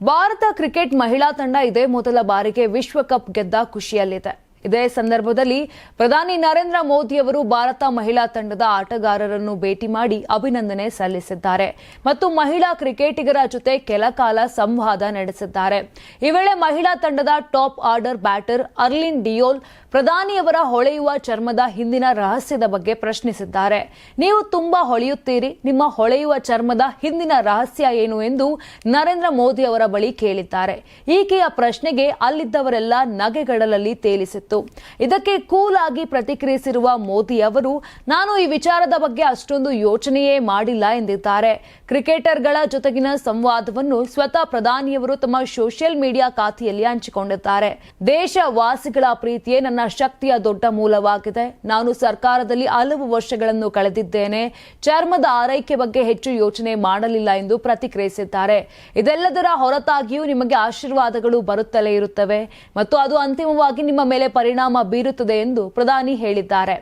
Bharat cricket ಮಹಿಳಾ ತಂಡ ಇದೇ ಮೊದಲ ಬಾರಿಗೆ ವಿಶ್ವಕಪ್ ಗೆದ್ದ ಖುಷಿಯಲ್ಲಿದೆ. ಇದೇ ಸಂದರ್ಭದಲ್ಲಿ ಪ್ರಧಾನಿ ನರೇಂದ್ರ ಮೋದಿ ಅವರು ಭಾರತ ಮಹಿಳಾ ತಂಡದ ಆಟಗಾರರನ್ನು ಭೇಟಿ ಮಾಡಿ ಅಭಿನಂದನೆ ಸಲ್ಲಿಸಿದ್ದಾರೆ ಮತ್ತು ಮಹಿಳಾ ಕ್ರಿಕೆಟಿಗರ ಜೊತೆ ಕೆಲ ಕಾಲ ಸಂವಾದ ನಡೆಸಿದ್ದಾರೆ. ಈ ವೇಳೆ ಮಹಿಳಾ ತಂಡದ top order batter Harleen Deol ಪ್ರಧಾನಿಯವರ ಹೊಳೆಯುವ ಚರ್ಮದ ಹಿಂದಿನ ರಹಸ್ಯದ ಬಗ್ಗೆ ಪ್ರಶ್ನಿಸಿದ್ದಾರೆ. ನೀವು ತುಂಬಾ ಹೊಳೆಯುತ್ತೀರಿ. ನಿಮ್ಮ ಹೊಳೆಯುವ ಚರ್ಮದ ಹಿಂದಿನ ರಹಸ್ಯ ಏನು ಎಂದು ನರೇಂದ್ರ ಮೋದಿ ಅವರ ಬಳಿ ಕೇಳಿದ್ದಾರೆ. ಈಕೆಯ ಪ್ರಶ್ನೆಗೆ ಅಲ್ಲಿದ್ದವರೆಲ್ಲ ನಗೆಗಡಲಲ್ಲಿ ತೇಲಿಸಿತ್ತು. ಇದಕ್ಕೆ ಕೂಲ್ ಆಗಿ ಪ್ರತಿಕ್ರಿಯಿಸಿರುವ ಮೋದಿ ಅವರು, ನಾನು ಈ ವಿಚಾರದ ಬಗ್ಗೆ ಅಷ್ಟೊಂದು ಯೋಚನೆಯೇ ಮಾಡಿಲ್ಲ ಎಂದಿದ್ದಾರೆ. ಕ್ರಿಕೆಟರ್ಗಳ ಜೊತೆಗಿನ ಸಂವಾದವನ್ನು ಸ್ವತಃ ಪ್ರಧಾನಿಯವರು ತಮ್ಮ ಸೋಷಿಯಲ್ ಮೀಡಿಯಾ ಖಾತೆಯಲ್ಲಿ ಹಂಚಿಕೊಂಡಿದ್ದಾರೆ. ದೇಶವಾಸಿಗಳ ಪ್ರೀತಿಯೇ ನನ್ನ ಶಕ್ತಿಯ ದೊಡ್ಡ ಮೂಲವಾಗಿದೆ. ನಾನು ಸರ್ಕಾರದಲ್ಲಿ ಹಲವು ವರ್ಷಗಳನ್ನು ಕಳೆದಿದ್ದೇನೆ. ಚರ್ಮದ ಆರೈಕೆ ಬಗ್ಗೆ ಹೆಚ್ಚು ಯೋಚನೆ ಮಾಡಲಿಲ್ಲ ಎಂದು ಪ್ರತಿಕ್ರಿಯಿಸಿದ್ದಾರೆ. ಇದೆಲ್ಲದರ ಹೊರತಾಗಿಯೂ ನಿಮಗೆ ಆಶೀರ್ವಾದಗಳು ಬರುತ್ತಲೇ ಇರುತ್ತವೆ ಮತ್ತು ಅದು ಅಂತಿಮವಾಗಿ ನಿಮ್ಮ ಮೇಲೆ ಪರಿಣಾಮ ಬೀರುತ್ತದೆ ಎಂದು ಪ್ರಧಾನಿ ಹೇಳಿದ್ದಾರೆ.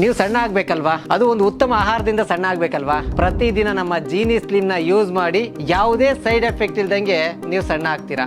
ನೀವು ಸಣ್ಣ ಆಗ್ಬೇಕಲ್ವಾ? ಅದು ಒಂದು ಉತ್ತಮ ಆಹಾರದಿಂದ ಸಣ್ಣ ಆಗ್ಬೇಕಲ್ವಾ? ಪ್ರತಿದಿನ ನಮ್ಮ ಜೀನಿ ಸ್ಲಿಮ್ನ ಯೂಸ್ ಮಾಡಿ ಯಾವುದೇ ಸೈಡ್ ಎಫೆಕ್ಟ್ ಇಲ್ದಂಗೆ ನೀವು ಸಣ್ಣ ಆಗ್ತೀರಾ?